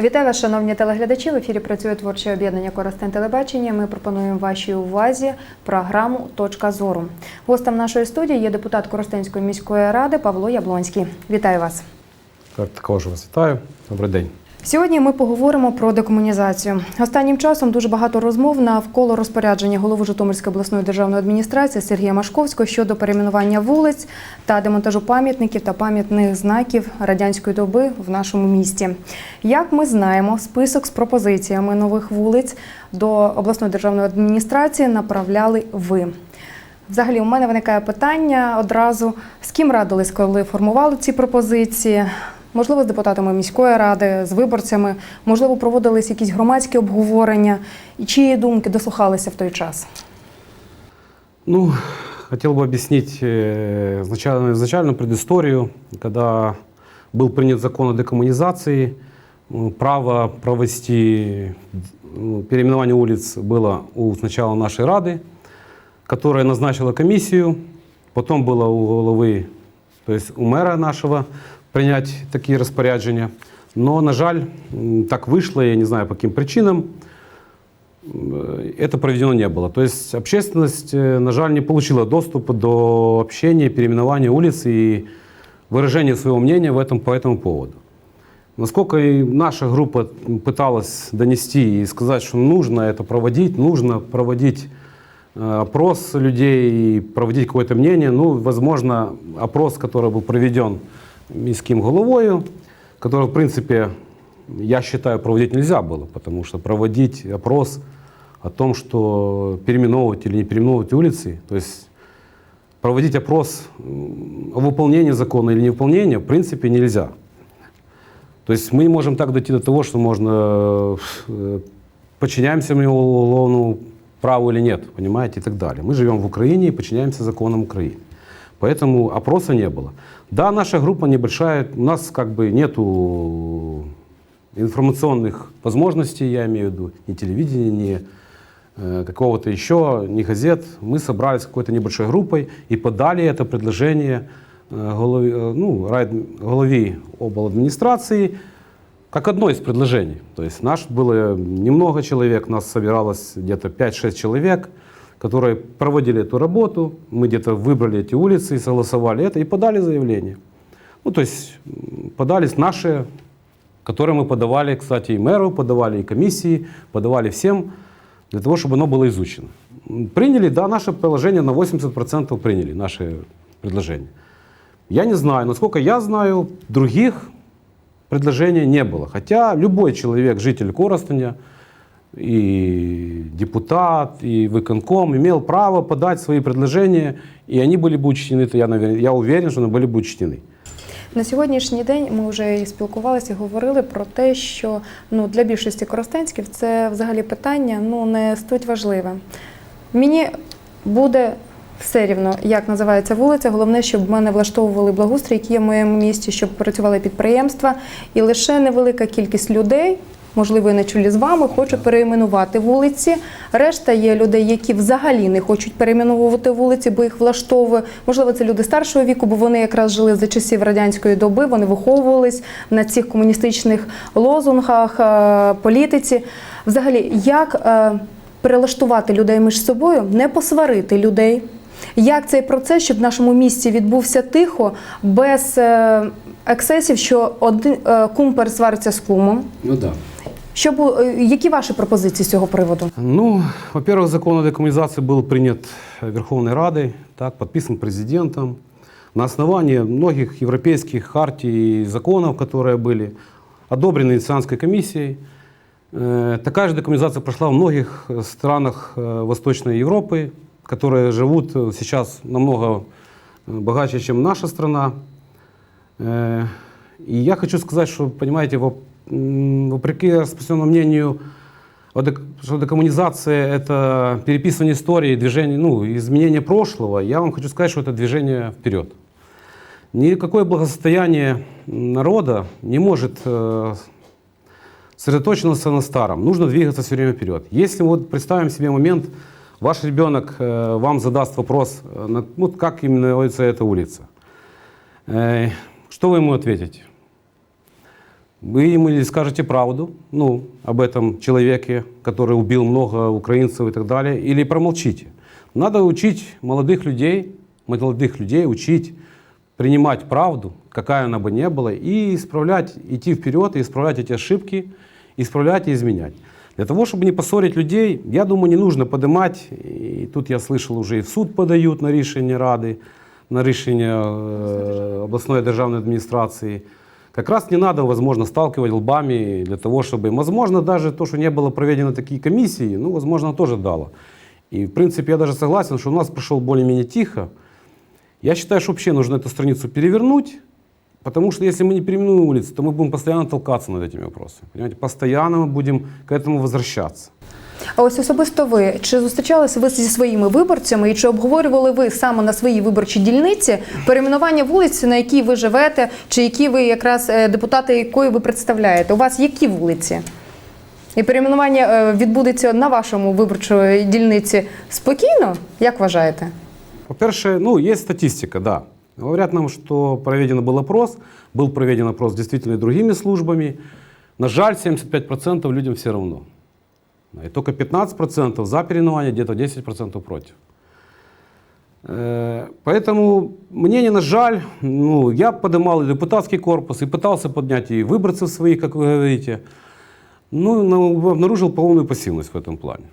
Вітаю вас, шановні телеглядачі. В ефірі працює творче об'єднання Коростен телебачення. Ми пропонуємо вашій увазі програму Точка зору. Гостем нашої студії є депутат Коростенської міської ради Павло Яблонський. Вітаю вас. Також вас вітаю. Добрий день. Сьогодні ми поговоримо про декомунізацію. Останнім часом дуже багато розмов навколо розпорядження голови Житомирської обласної державної адміністрації Сергія Машковського щодо перейменування вулиць та демонтажу пам'ятників та пам'ятних знаків радянської доби в нашому місті. Як ми знаємо, список з пропозиціями нових вулиць до обласної державної адміністрації направляли ви. Взагалі, у мене виникає питання одразу: з ким радились, коли формували ці пропозиції? Можливо, з депутатами міської ради, з виборцями, можливо, проводились якісь громадські обговорення, і чиї думки дослухалися в той час? Ну, хотел бы объяснить э, изначально, изначальную предысторию, когда был принят закон о декоммунизации, м, право провести м, переименование улиц было у сначала нашей Рады, которая назначила комиссию, потом было у головы, то есть у мэра нашего Принять такие распоряджения. Но, на жаль, так вышло, я не знаю по каким причинам, э, это проведено не было. То есть общественность, э, на жаль, не получила доступа до общения, переименования улиц и выражения своего мнения в этом, по этому поводу. Насколько и наша группа пыталась донести и сказать, что нужно это проводить, нужно проводить э, опрос людей и проводить какое-то мнение, ну, возможно, опрос, который был проведен міським головою, который, в принципе, я считаю, проводить нельзя было, потому что проводить опрос о том, что переименовывать или не переименовывать улицы, то есть проводить опрос о выполнении закона или невыполнении, в принципе, нельзя. То есть мы не можем так дойти до того, что можно э, подчиняемся мы уголовному праву или нет, понимаете, и так далее. Мы живем в Украине и подчиняемся законам Украины. Поэтому опроса не было. Да, наша группа небольшая, у нас как бы нету информационных возможностей, я имею в виду, ни телевидения, ни э, какого-то еще, ни газет. Мы собрались какой-то небольшой группой и подали это предложение э, голове, э, ну, райд- голове обладминистрации как одно из предложений. То есть наш было немного человек, нас собиралось где-то 5-6 человек, которые проводили эту работу. Мы где-то выбрали эти улицы и согласовали это, и подали заявление. Ну, то есть м, подались наши, которые мы подавали, кстати, и мэру, подавали и комиссии, подавали всем, для того, чтобы оно было изучено. М, Приняли, да, наше положение на 80% приняли, наши предложения. Я не знаю, насколько я знаю, других предложений не было. Хотя любой человек, житель Коростеня, и депутат, и выконком имел право подать свои предложения, и они были бы учтены, то я, наверное, я уверен, что они были бы учтены. На сьогоднішній день ми вже і спілкувалися і говорили про те, що ну, для більшості коростенськів це взагалі питання ну, не суть важливе. Мені буде все рівно, як називається вулиця. Головне, щоб мене влаштовували благоустрій, які є в моєму місті, щоб працювали підприємства. І лише невелика кількість людей, можливо, на чолі з вами, хочуть перейменувати вулиці. Решта є людей, які взагалі не хочуть перейменовувати вулиці, бо їх влаштовує. Можливо, це люди старшого віку, бо вони якраз жили за часів радянської доби, вони виховувались на цих комуністичних лозунгах, е, політиці. Взагалі, як е, перелаштувати людей між собою, не посварити людей. Як цей процес, щоб в нашому місті відбувся тихо, без е, ексцесів, що один кум пересвариться з кумом? Ну да. Щоб е, які ваші пропозиції з цього приводу? Ну, во-первых, закон о декоммунизации был принят Верховной Радой, так, подписан президентом на основании многих европейских хартий и законов, которые были одобрены Венецианской комиссией. Э, Такая же декоммунизация прошла в многих э, странах э, Восточной Европы, которые живут э, сейчас намного э, богаче, чем наша страна. Э, И я хочу сказать, что, понимаете, воп- м, вопреки распространенному мнению, что декоммунизация – это переписывание истории, движение, ну, изменение прошлого, я вам хочу сказать, что это движение вперед. Никакое благосостояние народа не может э, сосредоточиться на старом. Нужно двигаться все время вперед. Если вот представим себе момент, ваш ребенок э, вам задаст вопрос, э, ну, как именуется эта улица, Э, что вы ему ответите? Вы ему скажете правду, ну, об этом человеке, который убил много украинцев и так далее, или промолчите. Надо учить молодых людей, молодых людей учить принимать правду, какая она бы ни была, и исправлять, идти вперед, и исправлять эти ошибки, исправлять и изменять. Для того, чтобы не поссорить людей, я думаю, не нужно поднимать, и тут я слышал, уже и в суд подают на решение Рады, на решение э, областной державной администрации. Как раз не надо, возможно, сталкивать лбами для того, чтобы, возможно, даже то, что не было проведено такие комиссии, ну, возможно, тоже дало. И, в принципе, я даже согласен, что у нас прошел более-менее тихо. Я считаю, что вообще нужно эту страницу перевернуть, потому что если мы не переименуем улицы, то мы будем постоянно толкаться над этими вопросами. Понимаете? Постоянно мы будем к этому возвращаться. А ось особисто ви чи зустрічалися ви зі своїми виборцями і чи обговорювали ви саме на своїй виборчій дільниці перейменування вулиці, на якій ви живете, чи які ви якраз е, депутати, якої ви представляєте? У вас які вулиці? І перейменування е, відбудеться на вашому виборчої дільниці спокійно, як вважаєте? По-перше, ну, есть статистика, да. Говорят нам, что проведен был опрос, был проведен опрос действительно и другими службами. На жаль, 75% людям все равно. И только 15% за переименование, где-то 10% против. Э, Поэтому мне не на жаль, ну, я поднимал и депутатский корпус, и пытался поднять и выборцев своих, как вы говорите. Ну, обнаружил полную пассивность в этом плане.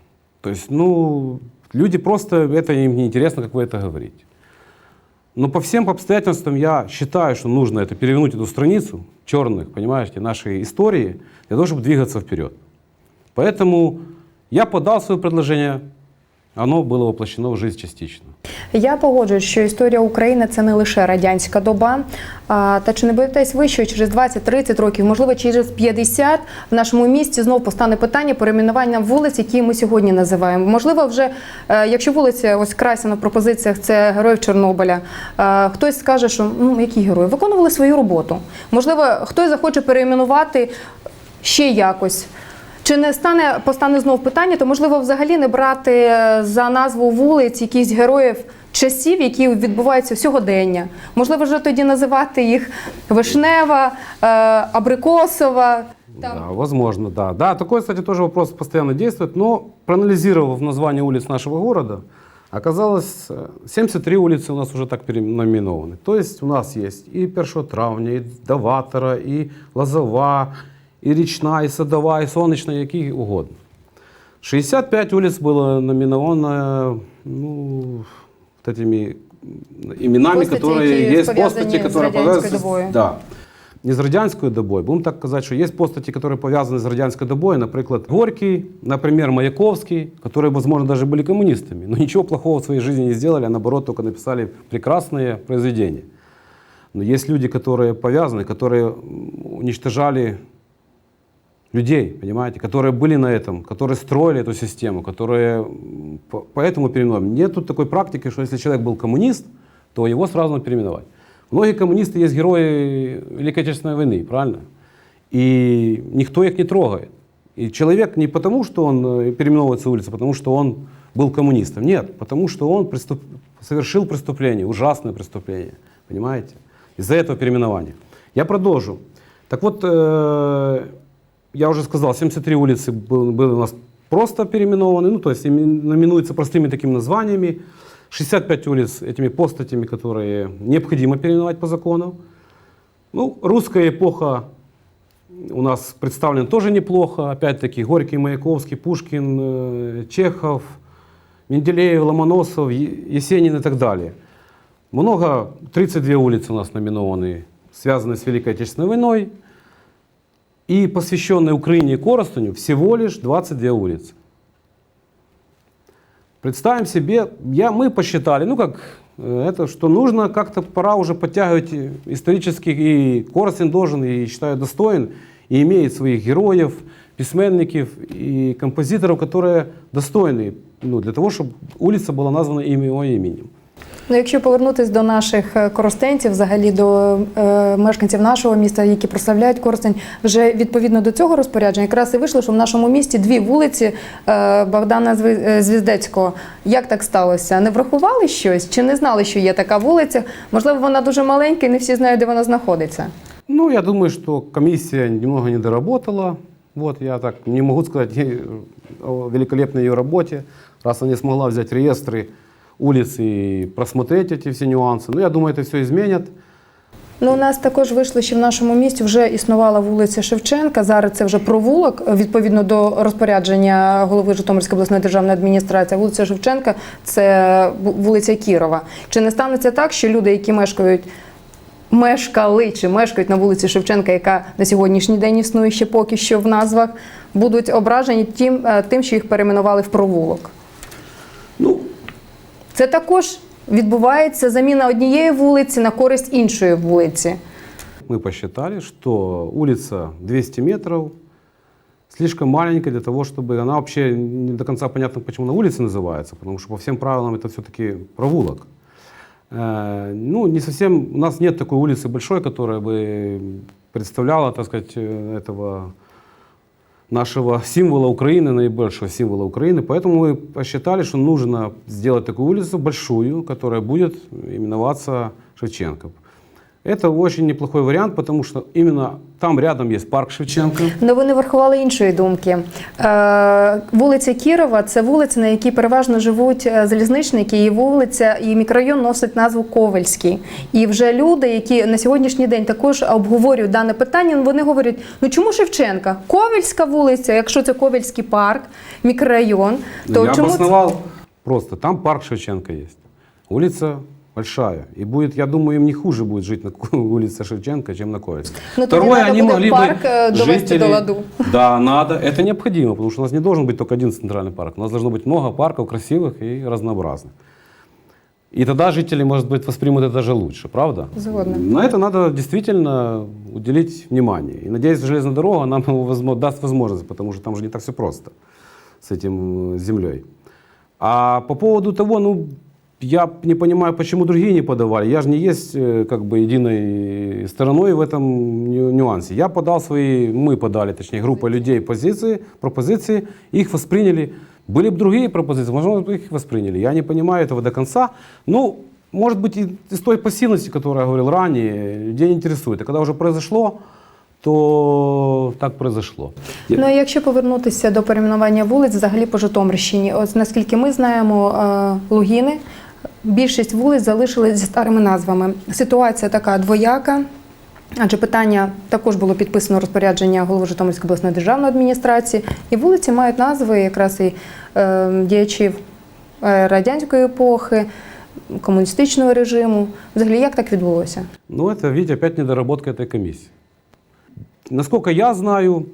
То есть, ну, люди просто, это им не интересно, как вы это говорите. Но по всем обстоятельствам я считаю, что нужно это перевернуть эту страницу черных, понимаете, нашей истории, для того, чтобы двигаться вперед. Поэтому я подал свое предложение, оно было воплощено в жизнь частично. Я погоджуюсь, що історія України це не лише радянська доба. А, Та чи не боїтесь ви, що через 20-30 років, можливо, через 50 в нашому місті знов постане питання перейменування вулиць, які ми сьогодні називаємо? Можливо, вже е, якщо вулиця ось крася на пропозиціях, це героїв Чорнобиля. е, Хтось скаже, що ну які герої виконували свою роботу. Можливо, хтось захоче перейменувати ще якось. Чи не стане постане знов питання, то можливо взагалі не брати е, за назву вулиць якісь героїв часів, які відбуваються сьогодення. Можливо, вже тоді називати їх Вишнева, е, Абрикосова. Да, возможно, да. Да, такой, кстати, тоже вопрос постоянно действует, но проанализировав название улиц нашего города, оказалось, э, 73 улицы у нас уже так переименованы. То есть у нас есть и Першотравня, и Даватора, и Лозова, и Речна, и Садова, и Сонячна, які угодно. 65 улиц было номиновано ну, вот этими именами, Постаті, которые які есть пов'язані постати, з которые радянською пов'язані з- добою. Да. Не з радянською добою. Будемо так казати, що є постаті, які пов'язані з радянською добою, наприклад, Горький, например, Маяковский, которые, возможно, даже были коммунистами, но ничего плохого в своей жизни не сделали, а наоборот только написали прекрасные произведения. Но есть люди, которые повязаны, которые м, уничтожали людей, понимаете, которые были на этом, которые строили эту систему, которые поэтому переименовали. Нет тут такой практики, что если человек был коммунист, то его сразу надо переименовать. Многие коммунисты есть герои Великой Отечественной войны, правильно? И никто их не трогает. И человек не потому, что он э, переименовывается улица, потому что он был коммунистом. Нет, потому что он преступ- совершил преступление, ужасное преступление. Понимаете? Из-за этого переименования. Я продолжу. Так вот, э, я уже сказал, 73 улицы был- были у нас просто переименованы, ну, то есть именуются простыми такими названиями. 65 улиц этими постатями, которые необходимо переименовать по закону. Ну, русская эпоха у нас представлена тоже неплохо. Опять-таки Горький, Маяковский, Пушкин, э, Чехов, Менделеев, Ломоносов, Есенин и так далее. Много, 32 улицы у нас номинованы, связанные с Великой Отечественной войной. И посвященные Украине и Коростеню всего лишь 22 улицы. Представим себе, я, мы посчитали, ну как, э, это, что нужно как-то, пора уже подтягивать исторических, и Коростень должен, и считаю, достоин, и имеет своих героев, письменников и композиторов, которые достойны ну, для того, чтобы улица была названа им его именем. Ну, якщо повернутися до наших е, коростенців, взагалі до е, мешканців нашого міста, які прославляють Коростень, вже відповідно до цього розпорядження, якраз і вийшло, що в нашому місті дві вулиці е, Богдана е, Звіздецького. Як так сталося? Не врахували щось? Чи не знали, що є така вулиця? Можливо, вона дуже маленька і не всі знають, де вона знаходиться. Ну, я думаю, что комиссия немного не доработала. Вот, я так не могу сказать ей о великолепной ее работе, раз она не смогла взять реестры улиц и просмотреть эти все нюансы. Но я думаю, это все изменят. Ну, у нас також вийшло, що в нашому місті вже існувала вулиця Шевченка. Зараз це вже провулок, е, відповідно до розпорядження голови Житомирської обласної державної адміністрації. Вулиця Шевченка це ву- вулиця Кірова. Чи не станеться так, що люди, які мешкають, мешкали чи мешкають на вулиці Шевченка, яка на сьогоднішній день існує ще поки що в назвах, будуть ображені тим, е, тим що їх перейменували в провулок? Ну, Це також відбувається заміна однієї вулиці на користь іншої вулиці. мы посчитали, что улица 200 метров слишком маленькая для того, чтобы она вообще не до конца понятно, почему она улица называется, потому что по всем правилам это все-таки провулок. Э, Ну, не совсем, у нас нет такой улицы большой, которая бы представляла, так сказать, э, этого нашего символа Украины, наибольшего символа Украины. Поэтому мы посчитали, что нужно сделать такую улицу большую, которая будет именоваться Шевченко. Это очень неплохой вариант, потому что именно там рядом есть парк Шевченко. Ну, ви не врахували іншої думки. Е, вулиця Кірова це вулиця, на якій переважно живуть е, залізничники, і вулиця і мікрорайон носить назву Ковальський. І вже люди, які на сьогоднішній день також обговорюють дане питання, вони говорять: ну чому Шевченка? Ковальська вулиця, якщо це Ковальський парк, мікрорайон, то Я чому обосновал просто. Там парк Шевченко есть. Улица большая. И будет, я думаю, им не хуже будет жить на улице Шевченко, чем на Ковальской. Ну, тоді надо буде парк, э, довести до ладу. Да, надо. Это необходимо, потому что у нас не должен быть только один центральный парк. У нас должно быть много парков красивых и разнообразных. И тогда жители, может быть, воспримут это даже лучше, правда? Згодна. На это надо действительно уделить внимание. И надеюсь, железная дорога нам даст возможность, потому что там же не так все просто с этим э, землей. А по поводу того, ну, я не понимаю, почему другие не подавали. Я же не есть э, как бы единой стороной в этом ню- нюансе. Я подал свои, мы подали, точнее, группа людей позиции, пропозиции, их восприняли. Были бы другие пропозиции, возможно, бы их восприняли. Я не понимаю этого до конца. Ну, может быть, и из той пассивности, которую я говорил ранее, людей не интересует. А когда уже произошло, то так произошло. Ну, а якщо повернутися до перейменування вулиць, взагалі по Житомирщині, ось наскільки ми знаємо, е, Лугіни, більшість вулиць залишились зі старими назвами. Ситуація така двояка. Адже питання також було підписано розпорядження голови Житомирської обласної державної адміністрації, і вулиці мають назви якраз і е, діячів е, радянської епохи, комуністичного режиму. Взагалі, як так відбулося? Ну, это, видите, опять недоработка этой комиссии. Насколько я знаю,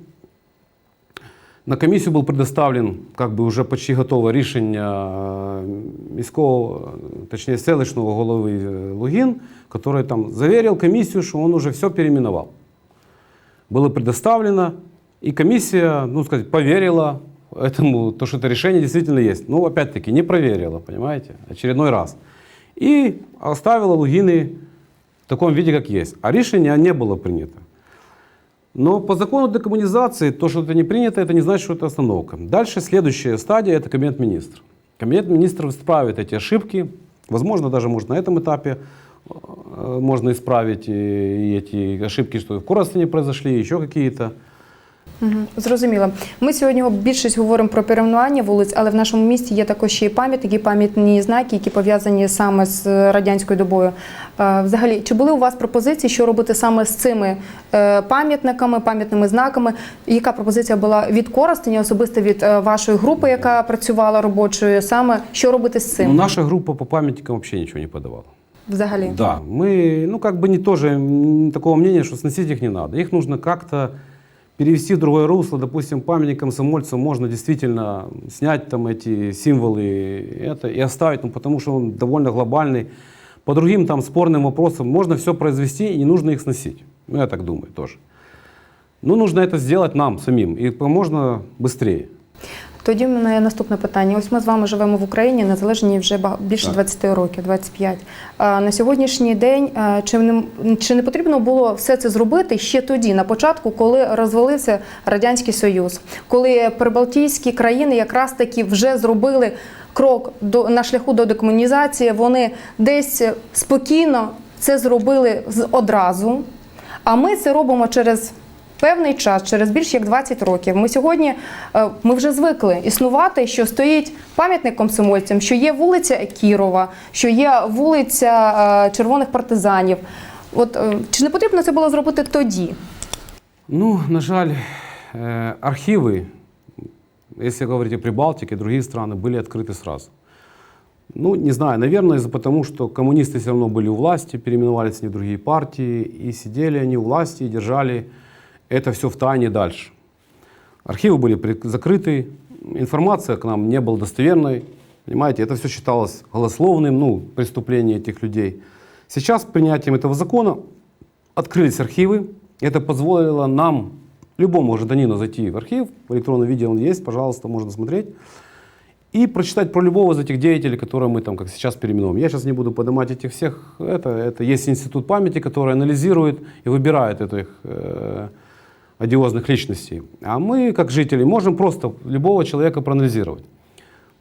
На комиссию был предоставлен как бы уже почти готовое решение міського, точнее селищного головы Лугін, який там заверил комиссию, что он уже все переименовал. Было предоставлено, и комиссия, ну сказать, поверила этому, то, что это решение действительно есть. Ну, опять-таки, не проверила, понимаете, очередной раз. и оставила Лугіни в таком виде, как есть. А решение не было принято. Но по закону декоммунизации то, что это не принято, это не значит, что это остановка. Дальше следующая стадия – это кабинет министров. Кабинет министров исправит эти ошибки. Возможно, даже может на этом этапе э, можно исправить и и эти ошибки, что в Коростене произошли, еще какие-то. Зрозуміло. Ми сьогодні більшість говоримо про перейменування вулиць, але в нашому місті є також ще й пам'ятники, пам'ятні знаки, які пов'язані саме з радянською добою. Е, Взагалі, чи були у вас пропозиції, що робити саме з цими е, пам'ятниками, пам'ятними знаками? Яка пропозиція була від Коростеня, особисто від е, вашої групи, яка працювала робочою? Саме що робити з цим? наша группа по памятникам вообще ничего не подавала. Взагалі, Да, мы, ну, как бы не тоже такого мнения, что сносить их не надо. Их нужно как-то перевести в другое русло. Допустим, памятник комсомольцу можно действительно снять там эти символы это, и оставить, ну, потому что он довольно глобальный. По другим там спорным вопросам можно все произвести, и не нужно их сносить. Ну, я так думаю тоже. Но нужно это сделать нам самим, и можно быстрее. Тоді в мене наступне питання. Ось ми з вами живемо в Україні, незалежні вже більше 20 років, 25. А на сьогоднішній день чи не, чи не потрібно було все це зробити ще тоді, на початку, коли розвалився Радянський Союз, коли прибалтійські країни якраз таки вже зробили крок до на шляху до декомунізації, вони десь спокійно це зробили одразу. А ми це робимо через. Певний час, через більш як 20 років. Ми сьогодні е, ми вже звикли існувати, що стоїть пам'ятник комсомольцям, що є вулиця Кірова, що є вулиця е, червоних партизанів. От е, чи не потрібно це було зробити тоді? Ну, на жаль, э, архивы, если говорить о Прибалтике, другие страны, были открыты сразу. Ну, не знаю, наверное, из-за потому, что коммунисты все равно были у власти, переименовались они в другие партии, и сидели они у власти и держали это все в тайне дальше. Архивы были закрыты, информация к нам не была достоверной, понимаете, это все считалось голословным, ну, преступление этих людей. Сейчас с принятием этого закона открылись архивы. Это позволило нам, любому гражданину, зайти в архив. В электронном виде он есть, пожалуйста, можно смотреть. И прочитать про любого из этих деятелей, которые мы там, как сейчас, переименуем. Я сейчас не буду поднимать этих всех. Это, это есть институт памяти, который анализирует и выбирает этих э, одиозных личностей. А мы, как жители, можем просто любого человека проанализировать.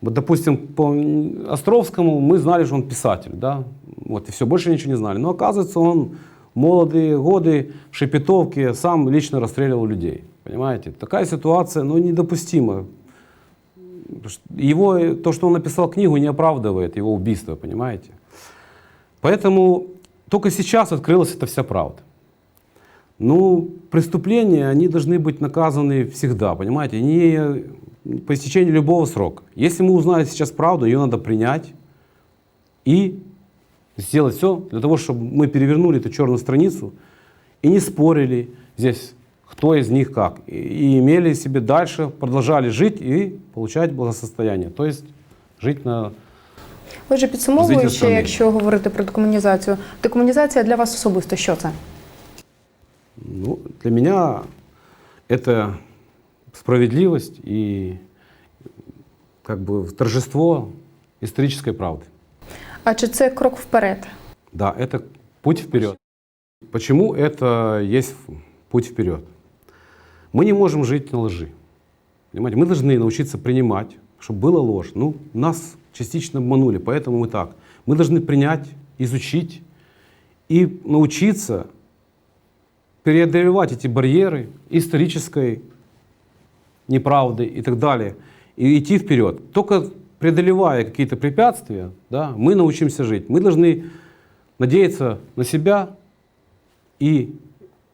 Вот, допустим, по Островскому мы знали, что он писатель, да, вот, и все, больше ничего не знали. Но оказывается, он молодые годы в Шепетовке сам лично расстреливал людей, понимаете? Такая ситуация, ну, недопустима. Его, то, что он написал книгу, не оправдывает его убийство, понимаете? Поэтому только сейчас открылась эта вся правда. Ну, преступления, они должны быть наказаны всегда, понимаете, не по истечении любого срока. Если мы узнаем сейчас правду, ее надо принять и сделать все для того, чтобы мы перевернули эту черную страницу и не спорили здесь, кто из них как, и, и имели себе дальше, продолжали жить и получать благосостояние, то есть жить на Отже, підсумовуючи, Звідти якщо говорити про декомунізацію, декомунізація для вас особисто що це? Ну, для меня это справедливость и как бы торжество исторической правды. А чи це крок вперед? Да, это путь вперед. Почему это есть путь вперед? Мы не можем жить на лжи. Понимаете? Мы должны научиться принимать, чтобы была ложь. Ну, нас частично обманули, поэтому мы так. Мы должны принять, изучить и научиться преодолевать эти барьеры исторической неправды и так далее, и идти вперед. Только преодолевая какие-то препятствия, да, мы научимся жить. Мы должны надеяться на себя и,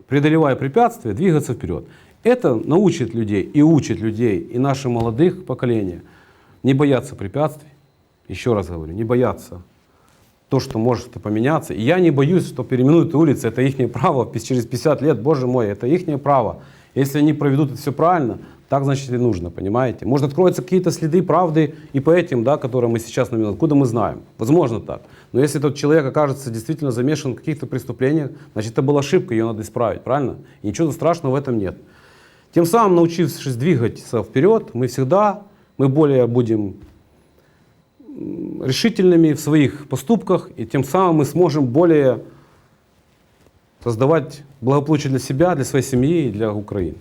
преодолевая препятствия, двигаться вперед. Это научит людей и учит людей, и наши молодых поколения не бояться препятствий. Еще раз говорю, не бояться то, что может поменяться. И я не боюсь, что переименуют улицы, это их право через 50 лет, боже мой, это их право. Если они проведут это все правильно, так значит и нужно, понимаете? Может откроются какие-то следы правды и по этим, да, которые мы сейчас наменуем. Откуда мы знаем? Возможно так. Но если этот человек окажется действительно замешан в каких-то преступлениях, значит это была ошибка, ее надо исправить, правильно? И ничего страшного в этом нет. Тем самым, научившись двигаться вперед, мы всегда, мы более будем решительными в своих поступках, и тем самым мы сможем более создавать благополучие для себя, для своей семьи и для Украины.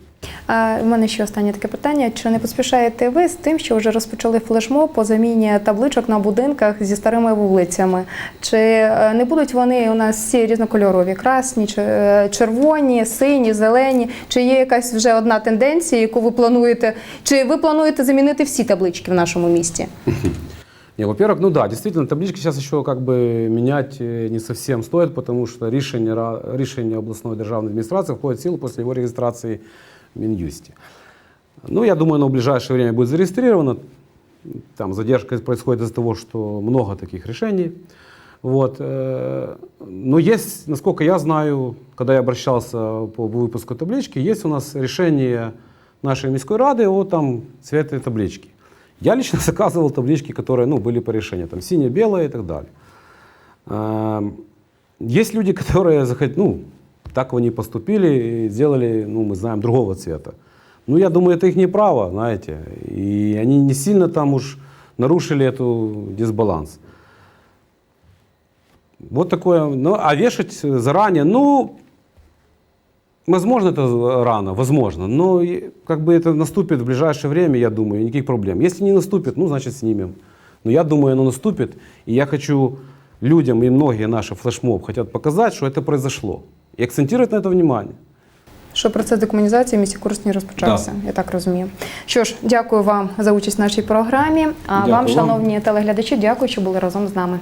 А, у мене ще останнє таке питання: чи не поспішаєте ви з тим, що вже розпочали флешмоб по заміні табличок на будинках зі старими вулицями? Чи е, не будуть вони у нас всі різнокольорові, красні, чи- е, червоні, сині, зелені? Чи є якась вже одна тенденція, яку ви плануєте? Чи ви плануєте замінити всі таблички в нашому місті? Не, во-первых, ну да, действительно, таблички сейчас еще как бы менять э, не совсем стоит, потому что решение, решение областной державной администрации входит в силу после его регистрации в Минюсте. Ну, я думаю, оно в ближайшее время будет зарегистрировано. Там задержка происходит из-за того, что много таких решений. Вот. э, Но есть, насколько я знаю, когда я обращался по выпуску таблички, есть у нас решение нашей міської рады о там, цвете таблички. Я лично заказывал таблички, которые ну, были по решению, там синее, белое и так далее. Эм, Есть люди, которые ну, так они поступили и сделали, ну, мы знаем, другого цвета. Ну, я думаю, это их право, знаете. И они не сильно там уж нарушили эту дисбаланс. Вот такое. Ну, а вешать заранее, ну, возможно, это рано, возможно. Но и как бы это наступит в ближайшее время, я думаю, никаких проблем. Если не наступит, ну, значит, снимем. Но я думаю, оно наступит. И я хочу людям, и многие наши флешмоб хотят показать, что это произошло. и акцентировать на это внимание. Що процес декомунізації в місті Корсуні розпочався, я так розумію. Що ж, дякую вам за участь в нашій програмі. А Дякую вам, вам. шановні телеглядачі, дякую, що були разом з нами.